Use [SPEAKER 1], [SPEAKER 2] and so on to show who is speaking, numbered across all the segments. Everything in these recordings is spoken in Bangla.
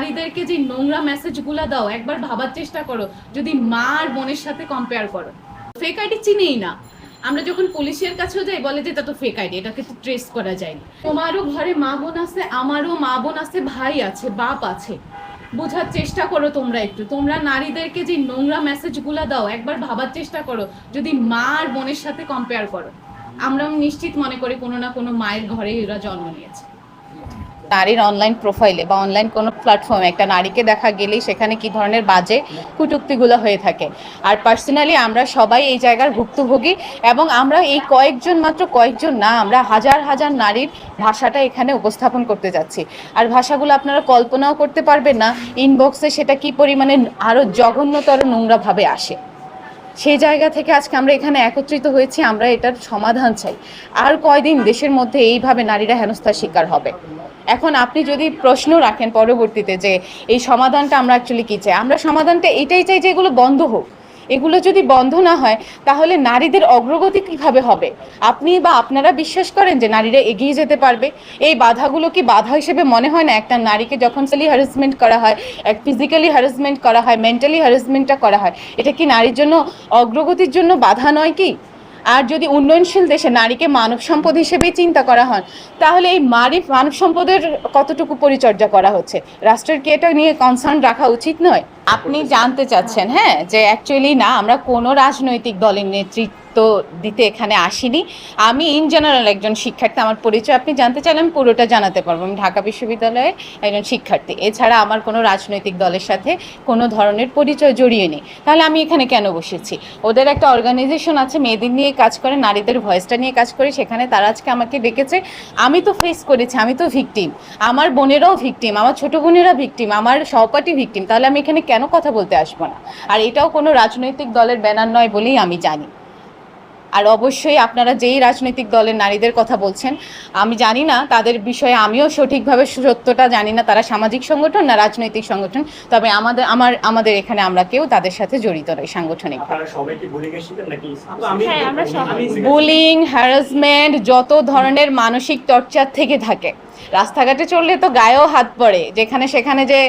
[SPEAKER 1] নারীদেরকে যে নোংরা মেসেজগুলো দাও, একবার ভাবার চেষ্টা করো। যদি মা আর বোনের সাথে কম্পেয়ার করো। ফেক আইডি চিনেই না। আমরা যখন পুলিশের কাছেও যাই, বলে যে এটা তো ফেক আইডি এটাকে তো ট্রেস করা যায়নি। তোমারও ঘরে মা বোন আছে, আমারও মা বোন আছে, ভাই আছে, বাপ আছে। বোঝার চেষ্টা করো তোমরা একটু। তোমরা নারীদেরকে যে নোংরা মেসেজগুলো দাও, একবার ভাবার চেষ্টা করো। যদি মা আর বোনের সাথে কম্পেয়ার করো। আমরা নিশ্চিত মনে করি কোনো না কোনো মায়ের ঘরে এরা জন্ম নিয়েছে।
[SPEAKER 2] নারীর অনলাইন প্রোফাইলে বা অনলাইন কোনো প্ল্যাটফর্মে একটা নারীকে দেখা গেলেই সেখানে কি ধরনের বাজে কটূক্তিগুলো হয়ে থাকে। আর পার্সোনালি আমরা সবাই এই জায়গার ভুক্তভোগী এবং আমরা এই কয়েকজন মাত্র কয়েকজন না, আমরা হাজার হাজার নারীর ভাষাটা এখানে উপস্থাপন করতে যাচ্ছি। আর ভাষাগুলো আপনারা কল্পনাও করতে পারবেন না ইনবক্সে সেটা কি পরিমাণে আরও জঘন্যতর নোংরাভাবে আসে। সেই জায়গা থেকে আজকে আমরা এখানে একত্রিত হয়েছি, আমরা এটার সমাধান চাই। আর কয়দিন দেশের মধ্যে এইভাবে নারীরা হেনস্থার শিকার হবে? এখন আপনি যদি প্রশ্ন রাখেন পরবর্তীতে যে এই সমাধানটা আমরা অ্যাকচুয়ালি কী চাই? আমরা সমাধানটা এটাই চাই যে এগুলো বন্ধ হোক। এগুলো যদি বন্ধ না হয়, তাহলে নারীদের অগ্রগতি কীভাবে হবে? আপনি বা আপনারা বিশ্বাস করেন যে নারীরা এগিয়ে যেতে পারবে? এই বাধাগুলো কি বাধা হিসেবে মনে হয় না? একটা নারীকে যখন সেলি হ্যারাসমেন্ট করা হয়, এক ফিজিক্যালি হ্যারাসমেন্ট করা হয় মেন্টালি হ্যারাসমেন্টটা করা হয়, এটা কি নারীর জন্য অগ্রগতির জন্য বাধা নয় কি? আর যদি উন্নয়নশীল দেশে নারীকে মানব সম্পদ হিসেবে চিন্তা করা হয়, তাহলে এই মারিফ মানব সম্পদের কতটুকু পরিচর্যা করা হচ্ছে? রাষ্ট্রের কি এটা নিয়ে কনসার্ন রাখা উচিত নয়? আপনি জানতে চাচ্ছেন হ্যাঁ যে অ্যাকচুয়ালি না, আমরা কোনো রাজনৈতিক দলের নেতৃত্ব দিতে এখানে আসিনি। আমি ইন জেনারেল একজন শিক্ষার্থী, আমার পরিচয় আপনি জানতে চাইলে আমি পুরোটা জানাতে পারব। আমি ঢাকা বিশ্ববিদ্যালয়ে একজন শিক্ষার্থী। এছাড়া আমার কোনো রাজনৈতিক দলের সাথে কোনো ধরনের পরিচয় জড়িয়ে নেই। তাহলে আমি এখানে কেন বসেছি? ওদের একটা অর্গানাইজেশন আছে, মেয়েদের নিয়ে কাজ করে, নারীদের ভয়েসটা নিয়ে কাজ করে, সেখানে তারা আজকে আমাকে ডেকেছে। আমি তো ফেস করেছি, আমি তো ভিকটিম আমার বোনেরাও ভিকটিম আমার ছোট বোনেরা ভিকটিম আমার সহপাঠী ভিকটিম তাহলে আমি এখানে কেন কথা বলতে আসব না? আর এটাও কোনো রাজনৈতিক দলের ব্যানার নয় বলেই আমি জানি। আর অবশ্যই আপনারা যেই রাজনৈতিক দলের নারীদের কথা বলছেন আমি জানি না তাদের বিষয়ে আমিও সঠিকভাবে সত্যটা জানি না তারা সামাজিক সংগঠন না রাজনৈতিক সংগঠন তবে আমাদের আমার আমাদের এখানে আমরা কেউ তাদের সাথে জড়িত নই সাংগঠনিক
[SPEAKER 3] হ্যাঁ।
[SPEAKER 2] বুলিং হ্যারাসমেন্ট যত ধরনের মানসিক টর্চার থেকে থাকে রাস্তাঘাটে চললে তো গায়েও হাত পড়ে যেখানে সেখানে যে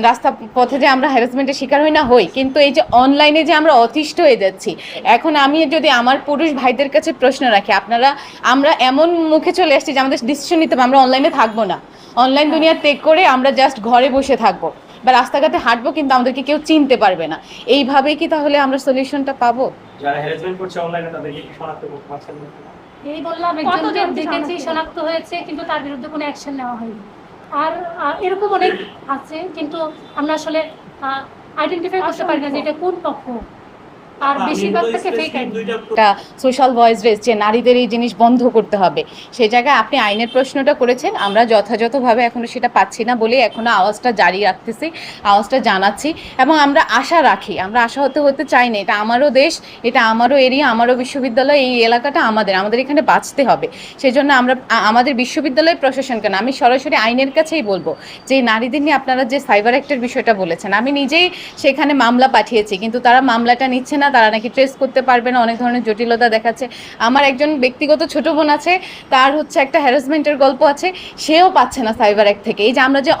[SPEAKER 2] রাস্তা পথে যে আমরা হ্যারাসমেন্টের শিকার হই না হই। কিন্তু এই যে অনলাইনে যে আমরা অতিষ্ঠ হয়ে যাচ্ছি এখন আমি যদি আমার পুরুষ ভাইদের কাছে প্রশ্ন রাখি আপনারা আমরা এমন মুখে চলে আসছি যে আমাদের ডিসিশন নিতে হবে আমরা অনলাইনে থাকব না। অনলাইন দুনিয়া ত্যাগ করে আমরা জাস্ট ঘরে বসে থাকব। বা রাস্তাঘাটে হাঁটবো কিন্তু আমাদেরকে কেউ চিনতে পারবে না। এইভাবেই কি তাহলে আমরা সলিউশনটা পাবো?
[SPEAKER 4] যারা হ্যারাসমেন্ট করছে অনলাইনে তাদেরকে কি শনাক্ত করতে পারছেন না?
[SPEAKER 3] এই বললাম
[SPEAKER 5] কতজন
[SPEAKER 3] দেখেছি
[SPEAKER 5] শনাক্ত
[SPEAKER 3] হয়েছে। কিন্তু তার বিরুদ্ধে কোনো অ্যাকশন নেওয়া হয়নি। আর আর এরকম অনেক আছে কিন্তু আমরা আসলে আইডেন্টিফাই করতে পারি না যে এটা কোন পক্ষ। আর বেশিরভাগ থেকে ফেক
[SPEAKER 2] একটা সোশ্যাল ভয়েস রেস যে নারীদের এই জিনিস বন্ধ করতে হবে। সেই জায়গায় আপনি আইনের প্রশ্নটা করেছেন আমরা যথাযথভাবে এখনও সেটা পাচ্ছি না বলে এখনও আওয়াজটা জারি রাখতেছি আওয়াজটা জানাচ্ছি এবং আমরা আশা রাখি আমরা আশা হতে হতে চাই না এটা আমারও দেশ এটা আমারও এরিয়া আমারও বিশ্ববিদ্যালয় এই এলাকাটা আমাদের আমাদের এখানে বাঁচতে হবে। সেই জন্য আমরা আমাদের বিশ্ববিদ্যালয় প্রশাসনকে না আমি সরাসরি আইনের কাছেই বলব যে নারীদের নিয়ে আপনারা যে সাইবার অ্যাক্টের বিষয়টা বলেছেন আমি নিজেই সেখানে মামলা পাঠিয়েছি কিন্তু তারা মামলাটা নিচ্ছে না তারা নাকি ট্রেস করতে পারবে না, অনেক ধরনের জটিলতা দেখাচ্ছে। আমার একজন ব্যক্তিগত ছোট বোন আছে, তার হচ্ছে একটা হ্যারাসমেন্টের গল্প আছে, সেও পাচ্ছে না সাইবার অ্যাক্ট থেকে। এই যে আমরা যে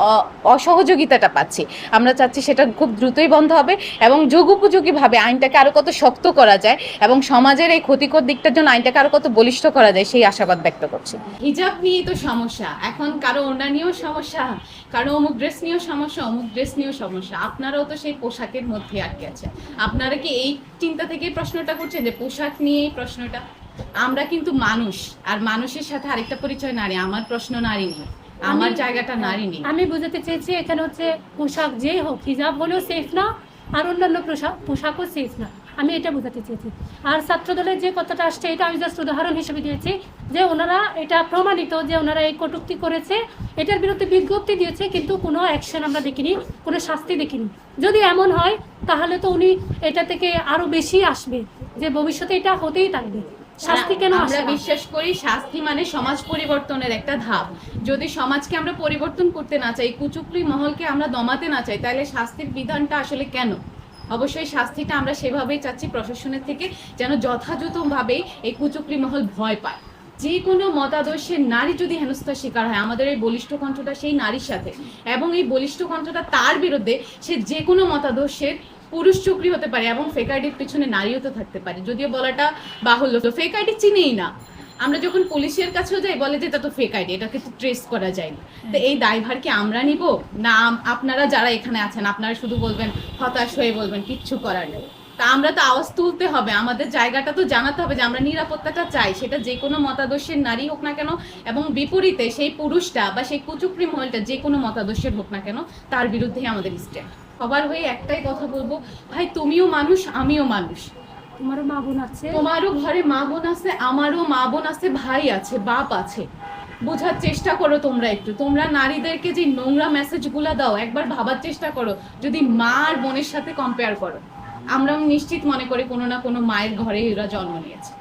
[SPEAKER 2] অসহযোগিতাটা পাচ্ছি, আমরা চাচ্ছি সেটা খুব দ্রুতই বন্ধ হবে এবং যুগ উপযোগীভাবে আইনটাকে আরও কত শক্ত করা যায় এবং সমাজের এই ক্ষতিকর দিকটার জন্য আইনটাকে আরও কত বলিষ্ঠ করা যায়, সেই আশাবাদ ব্যক্ত করছি।
[SPEAKER 1] হিজাব নিয়েই তো সমস্যা। এখন কারও ওড়না নিয়েও সমস্যা, কারও অমুক ড্রেস নিয়েও সমস্যা, অমুক ড্রেস নিয়েও সমস্যা। আপনারাও তো সেই পোশাকের মধ্যে আটকে আছেন। আপনারা কি এই চিন্তা থেকে প্রশ্নটা করছেন যে পোশাক নিয়ে প্রশ্নটা। আমরা কিন্তু মানুষ আর মানুষের সাথে আরেকটা পরিচয় নারী আমার প্রশ্ন নারী নেই আমার জায়গাটা নারী নেই।
[SPEAKER 3] আমি বুঝাতে চেয়েছি এখানে হচ্ছে পোশাক যে হোক হিজাব হলেও সেফ না আর অন্যান্য পোশাক পোশাকও সেফ না। আমি এটা বোঝাতে চেয়েছি। আর ছাত্রদলের যে কথাটা আসছে এটা আমি জাস্ট উদাহরণ হিসেবে দিয়েছি যে ওনারা এটা প্রমাণিত যে ওনারা এই কটূক্তি করেছে এটার বিরুদ্ধে বিজ্ঞপ্তি দিয়েছে কিন্তু কোনো অ্যাকশন আমরা দেখিনি কোনো শাস্তি দেখিনি। যদি এমন হয় তাহলে তো উনি এটা থেকে আরও বেশি আসবে যে ভবিষ্যতে এটা হতেই থাকবে। শাস্তি কেন
[SPEAKER 1] আমরা বিশ্বাস করি শাস্তি মানে সমাজ পরিবর্তনের একটা ধাপ। যদি সমাজকে আমরা পরিবর্তন করতে না চাই কুচুকলি মহলকে আমরা দমাতে না চাই তাহলে শাস্তির বিধানটা আসলে কেন? অবশ্যই শাস্তিটা আমরা সেভাবেই চাচ্ছি প্রশাসনের থেকে, যেন যথাযথভাবেই এই কুচুকলি মহল ভয় পায়।
[SPEAKER 2] যে কোনো মতাদর্শের নারী যদি হেনস্থার শিকার হয়, আমাদের এই বলিষ্ঠ কণ্ঠটা সেই নারীর সাথে এবং এই বলিষ্ঠ কণ্ঠটা তার বিরুদ্ধে সে যে কোনো মতাদর্শের পুরুষ চক্রী হতে পারে এবং ফেক আইডির পিছনে নারীও তো থাকতে পারে। যদিও বলাটা বাহুল্য ফেক আইডি চিনেই না। আমরা যখন পুলিশের কাছেও যাই বলে যে এটা তো ফেক আইডি এটাকে তো ট্রেস করা যায় না। তো এই দায়ভার কি আমরা নিব? না আপনারা যারা এখানে আছেন আপনারা শুধু বলবেন হতাশ হয়ে বলবেন কিচ্ছু করার নেই। তা আমরা তো আওয়াজ তুলতে হবে আমাদের জায়গাটা তো জানাতে হবে যে আমরা নিরাপত্তাটা চাই সেটা যে কোনো মতাদর্শের নারী হোক না কেন এবং বিপরীতে সেই পুরুষটা বা সেই কুচুকরি মহলটা যে কোনো মতাদর্শের হোক না কেন তার বিরুদ্ধেই আমাদের স্ট্যান্ড সবার হয়ে একটাই কথা বলব ভাই তুমিও মানুষ আমিও মানুষ।
[SPEAKER 3] তোমারও মা বোন আছে?
[SPEAKER 2] তোমারও ঘরে মা বোন আছে, আমারও মা বোন আছে, ভাই আছে, বাপ আছে। বোঝার চেষ্টা করো তোমরা একটু। তোমরা নারীদেরকে যে নোংরা মেসেজগুলো দাও, একবার ভাবার চেষ্টা করো। যদি মা আর বোনের সাথে কম্পেয়ার করো। আমরা নিশ্চিত মনে করি কোনো না কোনো মায়ের ঘরে এরা জন্ম নিয়েছে।